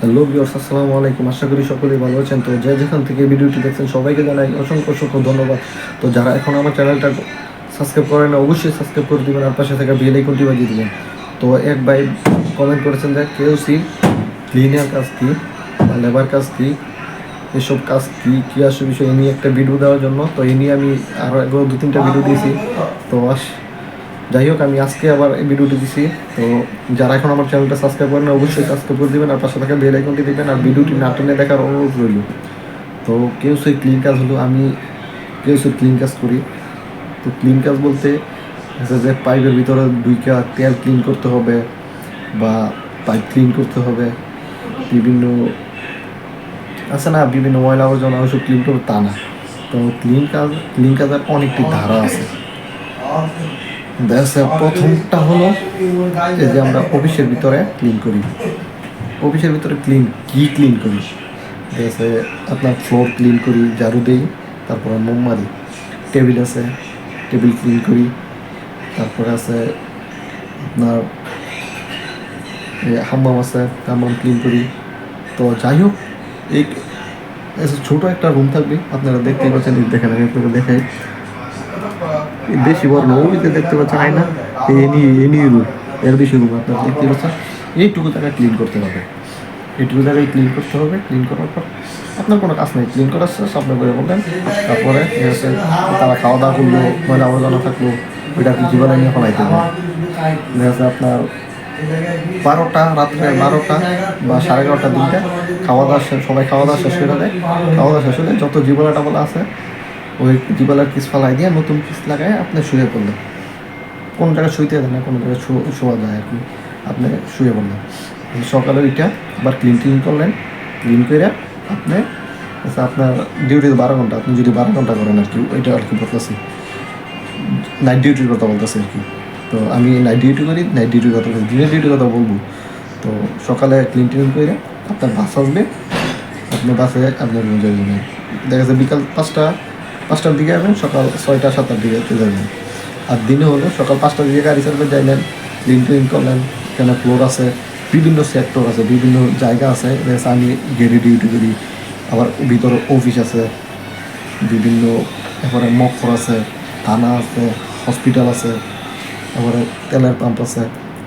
Hello viewers আসসালামু আলাইকুম। আশা করি সকলেই ভালো আছেন। তো যে যেখান থেকে ভিডিওটি দেখছেন, সবাইকে জানাই অসংখ্য অসংখ্য ধন্যবাদ। তো যারা এখন আমার চ্যানেলটা সাবস্ক্রাইব করেন না অবশ্যই সাবস্ক্রাইব করে দিবেন আর পাশে থাকা বেল আইকনটি বাজিয়ে দিবেন। তো এক ভাই কমেন্ট করেছেন যে, কেউ সি? ক্লিনার কাজ কি? বা লেবার কাজ কি? এসব কাজ কি? কী আসে বিষয়? এ নিয়ে একটা ভিডিও দেওয়ার জন্য। তো এই নিয়ে আমি আরও দু তিনটা ভিডিও দিয়েছি। তো যাই হোক, আমি আজকে আবার এই ভিডিওটি দিছি। তো যারা এখন আমার চ্যানেলটা সাবস্ক্রাইব করেন, অবশ্যই সাবস্ক্রাইব করে দিবেন আর পাশে থাকা বেল আইকনটি দিবেন আর ভিডিওটি না টেনে দেখার অনুরোধ রইল। তো কেউ সেই ক্লিন কাজ হলো, আমি কেউ সেই ক্লিন কাজ করি। তো ক্লিন কাজ বলতে যে পাইপের ভিতরে দুইটা তেল ক্লিন করতে হবে বা পাইপ ক্লিন করতে হবে। বিভিন্ন আছে না, বিভিন্ন ময়লা আবর্জনা ওইসব ক্লিন করবে তা না। তো ক্লিন কাজ ক্লিন কাজের অনেকটি ধারা আছে। দেখা প্রথমটা হলো এই যে আমরা অফিসের ভিতরে ক্লিন করি। অফিসের ভিতরে ক্লিন কি ক্লিন করি? যাচ্ছে আপনার ফ্লোর ক্লিন করি, ঝাড়ু দিই, তারপরে মোম মারি। টেবিল আছে টেবিল ক্লিন করি। তারপরে আছে আপনার হাম্মাম আছে, হাম্মাম ক্লিন করি। তো যাই হোক, এই ছোট একটা রুম থাকবে, আপনারা দেখতেই পাচ্ছেন, দেখেন, আমি আপনাকে দেখাই। বেশি বড় না দেখতে পাচ্ছেন আয়না এনি এনি রুম, এর বেশি রুম আপনারা দেখতে পাচ্ছেন এইটুকু জায়গায় ক্লিন করতে হবে। এইটুকু জায়গায় ক্লিন করতে হবে ক্লিন করার পর আপনার কোনো কাজ নেই ক্লিন করার শেষ আপনি করে বললেন, তারপরে তারা খাওয়া দাওয়া করল, ময়লা আবর্জনা থাকল ওইটা কি জীবনে নিয়ে ফলাইতে হবে। দেখা আপনার বারোটা, রাত্রে বারোটা বা সাড়ে এগারোটার দিকটা খাওয়া দাওয়া সবাই খাওয়া দাওয়া শেষ করে দেয়। খাওয়া দাওয়া শেষ হলে যত জীবনাটা বলা আছে ওই জীবনার কিস ফালাই দিয়ে নতুন কিস লাগায় আপনি শুয়ে পড়লেন। কোন জায়গায় শুইতে দেন না, কোনো জায়গায় শোয়া যায় আর কি। আপনি শুয়ে পড়লেন। সকালে ওইটা আবার ক্লিন ক্লিন করলেন। ক্লিন করে আপনি আচ্ছা আপনার ডিউটি বারো ঘণ্টা, আপনি যদি বারো ঘণ্টা করেন আর কি, ওইটা আর কি বলতেছি। নাইট ডিউটির কথা বলতেছি আর কি। তো আমি নাইট ডিউটি করি নাইট ডিউটির কথা বলছি, দিনের ডিউটির কথা বলব। তো সকালে ক্লিন টিন করে আপনার বাস আসবে, আপনি বাসে আপনার রুমে দেখা যাচ্ছে বিকাল পাঁচটা পাঁচটার দিকে আসবেন, সকাল ছয়টা, সাতটার দিকে যাবেন। আর দিনে হলো সকাল পাঁচটার দিকে গাড়ি সার্ভিস যাইলেন ক্লিন টিন করলেন, এখানে ফ্লোর আছে, বিভিন্ন সেক্টর আছে, বিভিন্ন জায়গা আছে আমি গেড়ে ডিউটি করি, আবার ভিতরে অফিস আছে, বিভিন্ন এরপরে মকর আছে, থানা আছে হসপিটাল আছে তারপরে তেলের পাম্প আছে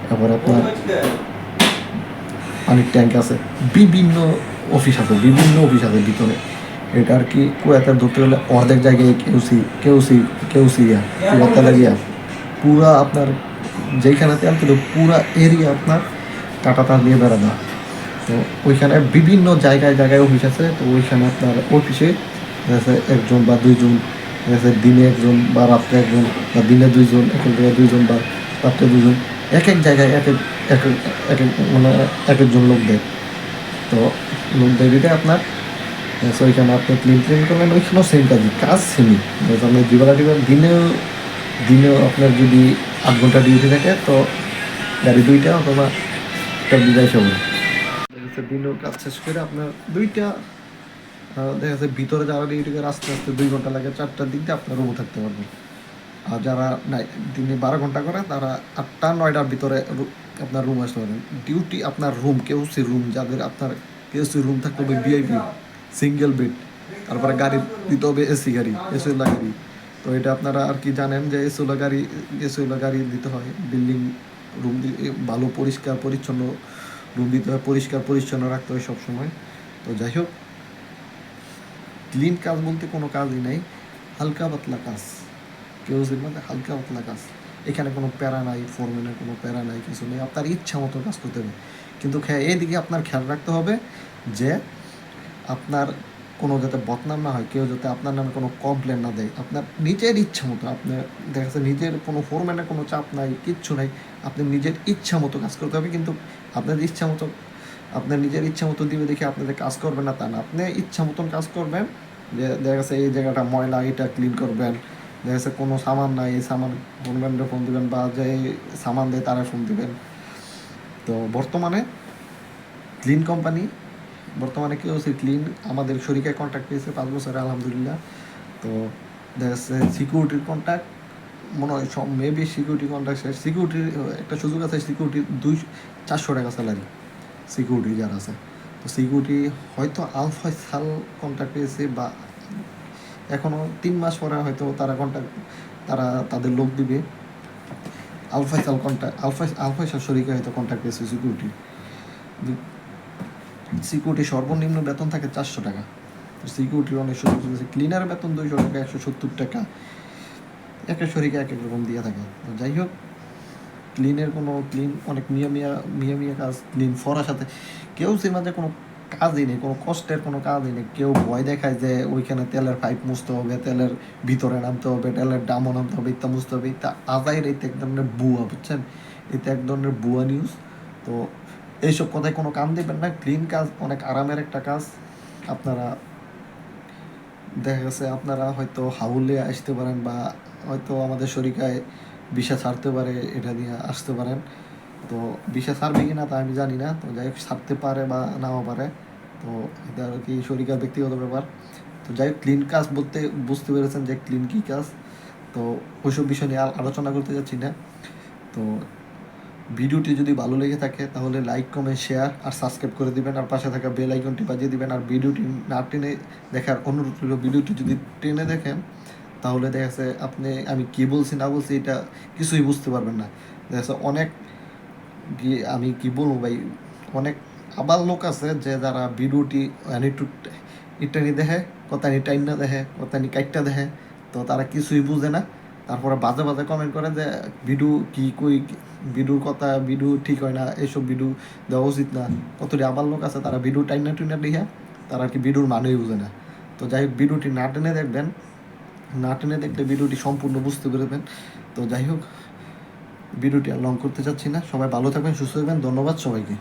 তারপরে আপনার পানির ট্যাঙ্ক আছে, বিভিন্ন অফিস আছে, বিভিন্ন অফিস আছে ভিতরে। এটা আর কি, কুয়াতে ধরতে গেলে অর্ধেক জায়গায় কেউসি কেউসি কেউসি ইয়া পুরা আপনার যেখানে তেল ছিল, পুরা এরিয়া আপনার কাটা তার দিয়ে বেড়া দেওয়া। তো ওইখানে বিভিন্ন জায়গায় জায়গায় অফিস আছে, তো ওইখানে আপনার অফিসে একজন বা দুইজন দিনে একজন বা রাত্রে একজন, বা দিনে দুইজন, এক জায়গায় দুইজন বা রাত্রে দুজন এক এক জায়গায় এক এক এক এক- মানে এক একজন লোক দেয়। তো লোক দেয় আপনার তো ওইখানে আপনি ক্লিন ক্লিন করলেন ওইখানেও সেম কাজই কাজ সেমই আপনি দিবেলা দিবেন দিনেও দিনেও আপনার যদি আট ঘণ্টা ডিউটি থাকে, তো গাড়ি দুইটা অথবা একটা বিদায় সময় দিনের কাজ শেষ করে আপনার দুইটা দেখা যাচ্ছে ভিতরে যারা ডিউটি করে আস্তে আস্তে দুই ঘণ্টা লাগে, চারটার দিক আপনার রুমে থাকতে পারবেন আর যারা নাই, দিনে বারো ঘণ্টা করে, তারা আটটা, নয়টার ভিতরে আপনার রুম আসতে পারবেন ডিউটি আপনার রুম কেউ সি রুম যাদের আপনার, কেউ সি রুম থাকতে হবে ভিআইপি সিঙ্গেল বেড তারপরে গাড়ি দিতে হবে এসি গাড়ি এসিওলা গাড়ি। তো এটা আপনারা আর কি জানেন যে এসিওলা গাড়ি এসিওলা গাড়ি দিতে হয় বিল্ডিং রুম ভালো, পরিষ্কার, পরিচ্ছন্ন রুম দিতে হয়, পরিষ্কার, পরিচ্ছন্ন রাখতে হয় সবসময়। তো যাই হোক ক্লিন কাজ বলতে কোনো কাজই নাই, হালকা পাতলা কাজ। কেউ মানে হালকা পাতলা কাজ, এখানে কোনো প্যারা নাই ফোরম্যানের কোনো প্যারা নাই, কিছু নেই, আপনার ইচ্ছা মতো কাজ করতে হবে। কিন্তু এইদিকে আপনার খেয়াল রাখতে হবে যে আপনার কোনো যাতে বদনাম না হয়, কেউ যাতে আপনার নামে কোনো কমপ্লেন না দেয়, আপনার নিজের ইচ্ছা মতো আপনার দেখা যাচ্ছে নিজের কোনো ফোরম্যানের কোনো চাপ নাই, কিচ্ছু নাই, আপনি নিজের ইচ্ছা মতো কাজ করতে হবে, কিন্তু আপনার ইচ্ছা মতো, আপনার নিজের ইচ্ছা মতো দিবে দেখে আপনাদের কাজ করবেন না তা না। আপনি ইচ্ছা মতন কাজ করবেন, যে দেখা যাচ্ছে এই জায়গাটা ময়লা, এটা ক্লিন করবেন, দেখা যাচ্ছে কোনো সামান নাই, এই সামান ফোন ফোনম্যানরা ফোন দিবেন বা যে সামান দেয় তারা ফোন দিবেন। তো বর্তমানে ক্লিন কোম্পানি বর্তমানে কেউ সে ক্লিন আমাদের শরীরে কন্ট্যাক্ট পেয়েছে পাঁচ বছরে, আলহামদুলিল্লাহ। তো দেখা যাচ্ছে সিকিউরিটির কন্ট্যাক্ট মনে হয় সব মেবি সিকিউরিটি কন্ট্রাক্ট সিকিউরিটির একটা সুযোগ আছে সিকিউরিটির দুই, চারশো টাকা স্যালারি সিকিউরিটি যারা আছে। তো সিকিউরিটি হয়তো আল সাল কন্ট্যাক্ট পেয়েছে বা এখনও তিন মাস পরে হয়তো তারা কন্ট্যাক্ট তারা তাদের লোক দিবে। আল ফয়সাল কন্ট্যাক্ট আল ফয়স আল ফয়সাল শরীকে হয়তো কন্ট্যাক্ট পেয়েছে সিকিউরিটি সিকিউরিটি সর্বনিম্ন বেতন থাকে চারশো টাকা। সিকিউরিটির অনেক সুযোগ সুবিধা ক্লিনার বেতন দুইশো টাকা, একশো সত্তর টাকা। এক এক এক এক রকম দিয়ে থাকে। তো যাই হোক, ক্লিনের কোনো ক্লিন, অনেক মিয়া মিয়া মিয়া মিয়া কাজ, ক্লিন ফরার সাথে। কেউ সে মাঝে কোনো কাজই নেই, কোনো কষ্টের কোনো কাজই নেই। কেউ ভয় দেখায় যে ওইখানে তেলের পাইপ মুছতে হবে, তেলের ভিতরে নামতে হবে, তেলের ডামও নামতে হবে ইত্যা মুছতে হবে। ইত্যা আজাইর এইতে এক ধরনের বুয়া বুঝছেন? এতে এক ধরনের বুয়া নিউজ তো এইসব কথায় কোনো কাম দেবেন না। ক্লিন কাজ, অনেক আরামের একটা কাজ। আপনারা, দেখা গেছে আপনারা হয়তো হাউলে আসতে পারেন বা হয়তো আমাদের শরিকায় বিষা ছাড়তে পারে, এটা দিয়ে আসতে পারেন। তো বিষা ছাড়বে কি না তা আমি জানি না। তো যাই হোক, ছাড়তে পারে বা নাও পারে। তো এটা আর কি শরিকার ব্যক্তিগত ব্যাপার। তো যাই হোক ক্লিন কাজ বলতে বুঝতে পেরেছেন যে ক্লিন কী কাজ। তো ওইসব বিষয় নিয়ে আলোচনা করতে যাচ্ছি না। তো ভিডিওটি যদি ভালো লেগে থাকে, তাহলে লাইক কমেন্ট শেয়ার আর সাবস্ক্রাইব করে দিবেন। আর পাশে থাকা বেল আইকনটি বাজিয়ে দিবেন। আর ভিডিওটি না টেনে দেখার অনুরোধ রইল, ভিডিওটি যদি টেনে দেখেন, তাহলে দেখা যাচ্ছে আপনি, আমি কি বলছি, না বলছি, এটা কিছুই বুঝতে পারবেন না। দেখা যাচ্ছে অনেক আমি কি বলব ভাই, অনেক আবার লোক আছে যে যারা ভিডিওটি একটু ইটানি দেখে কথানি টাইম না দেখে কথানি কাইটটা দেখে, তো তারা কিছুই বুঝে না। তারপরে বাজে বাজে কমেন্ট করে যে ভিডিও কি কই ভিডিওর কথা ভিডিও ঠিক হয় না এইসব ভিডিও দেওয়া উচিত না। কতটি আবার লোক আছে, তারা ভিডিও টাইম না টুইনা দেখে তারা আর কি ভিডিওর মানেই বুঝে না। তো যাই হোক ভিডিওটি না টেনে দেখবেন, না টেনে দেখলে ভিডিওটি সম্পূর্ণ বুঝতে পারবেন তো যাই হোক ভিডিওটি আর লং করতে চাচ্ছি না। সবাই ভালো থাকবেন, সুস্থ থাকবেন, ধন্যবাদ সবাইকে।